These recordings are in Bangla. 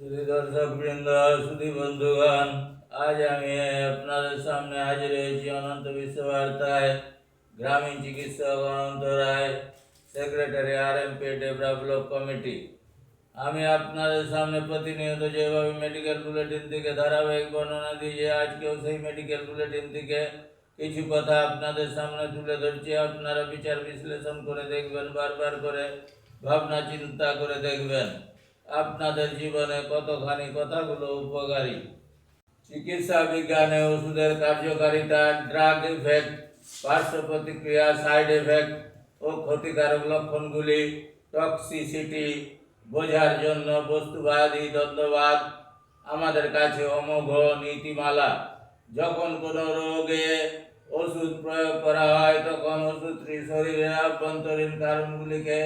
সুধী দর্শক বৃন্দ সুধী বন্ধুগণ আজ আমি আপনাদের সামনে হাজির হয়েছি অনন্ত বিশ্ববার্তায় গ্রামীণ চিকিৎসক Ananta Ray secretary R M P develop committee আমি আপনাদের সামনে প্রতিনিয়ত যেভাবে মেডিকেল বুলেটিন থেকে ধারাবাহিক বর্ণনা দিই যে আজকেও সেই মেডিকেল বুলেটিন থেকে কিছু কথা আপনাদের সামনে তুলে ধরছি আপনারা বিচার বিশ্লেষণ করে দেখবেন বারবার করে ভাবনা চিন্তা করে দেখবেন আপনাদের জীবনে কতখানি কথাগুলো উপকারী? চিকিৎসা বিজ্ঞানে ওষুধের কার্যকারিতা ড্রাগ ইফেক্ট পার্শ্ব প্রতিক্রিয়া সাইড এফেক্ট ও ক্ষতিকারক লক্ষণগুলি টক্সিসিটি বোঝার জন্য বস্তুবাদী দ্বন্দ্ববাদ আমাদের কাছে অমোঘ নীতিমালা। যখন কোনো রোগে ওষুধ প্রয়োগ করা হয়, তখন ওষুধটি শরীরের আভ্যন্তরীণ কারণগুলিকে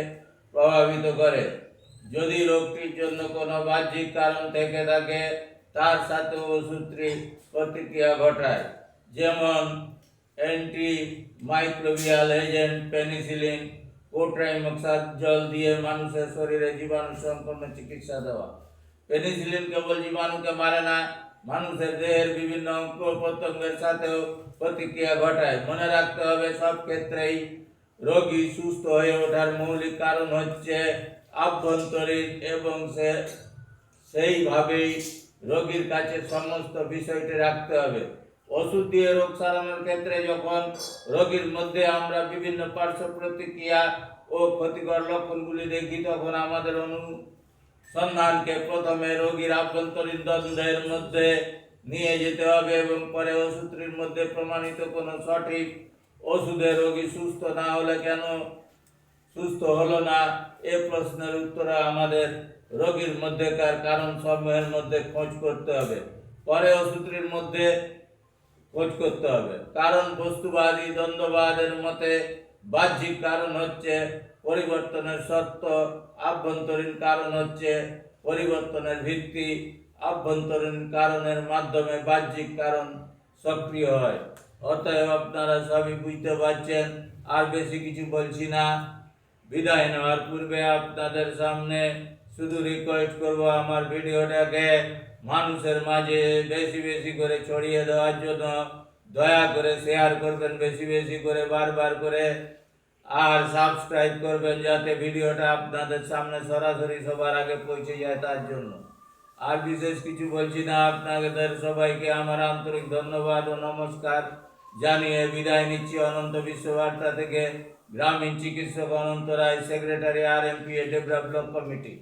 প্রভাবিত করে। যদি রোগটির জন্য কোনো বাহ্যিক কারণ থেকে থাকে, তার সাথে ওষুধটি প্রতিক্রিয়া ঘটায়। যেমন anti microbial agent penicillin cotrimoxazole জল দিয়ে মানুষের শরীরে জীবাণু সম্পন্ন চিকিৎসা দেওয়া। পেনিসিলিন কেবল জীবাণুকে মারে না, মানুষের দেহের বিভিন্ন অঙ্গ প্রত্যঙ্গের সাথেও প্রতিক্রিয়া ঘটায়। মনে রাখতে হবে, সব ক্ষেত্রেই রোগী সুস্থ হয়ে ওঠার মৌলিক কারণ হচ্ছে আভ্যন্তরীণ এবং সে, সেইভাবেই রোগীর কাছে সমস্ত বিষয়টি রাখতে হবে। ওষুধ দিয়ে রোগ সারানোর ক্ষেত্রে যখন রোগীর মধ্যে আমরা বিভিন্ন পার্শ্ব প্রতিক্রিয়া ও ক্ষতিকর লক্ষণগুলি দেখি, তখন আমাদের অনুসন্ধানকে প্রথমে রোগীর আভ্যন্তরীণ দ্বন্দ্বের মধ্যে নিয়ে যেতে হবে এবং পরে ওষুধটির মধ্যে প্রমাণিত কোনো সঠিক ওষুধে রোগী সুস্থ না হলে কেন সুস্থ হলো না, এ প্রশ্নের উত্তরে আমাদের রোগীর মধ্যেকার কারণ সমূহের মধ্যে খোঁজ করতে হবে। পরে ওষুধটির মধ্যে খোঁজ করতে হবে। কারণ বস্তুবাদী দ্বন্দ্ববাদের মতে বাহ্যিক কারণ হচ্ছে পরিবর্তনের সত্য আভ্যন্তরীণ কারণ হচ্ছে পরিবর্তনের ভিত্তি, আভ্যন্তরীণ কারণের মাধ্যমে বাহ্যিক কারণ সক্রিয় হয়। অতএব আপনারা সবই বুঝতে পারছেন, আর বেশি কিছু বলছি না। বিদায় নেওয়ার পূর্বে আপনাদের সামনে শুধু রিকোয়েস্ট করব আমার ভিডিওটাকে মানুষের মাঝে বেশি বেশি করে ছড়িয়ে দেওয়ার জন্য। দয়া করে শেয়ার করবেন, বেশি বেশি করে, বারবার করে। আর সাবস্ক্রাইব করবেন যাতে ভিডিওটা আপনাদের সামনে সরাসরি সবার আগে পৌঁছে যায় তার জন্য। আর বিশেষ কিছু বলছি না, আপনাদের সবাইকে আমার আন্তরিক ধন্যবাদ ও নমস্কার। জানিয়ে বিদায় নিচ্ছি অনন্ত বিশ্ববার্তা থেকে। গ্রামীণ চিকিৎসক Ananta Roy, secretary R M P develop committee.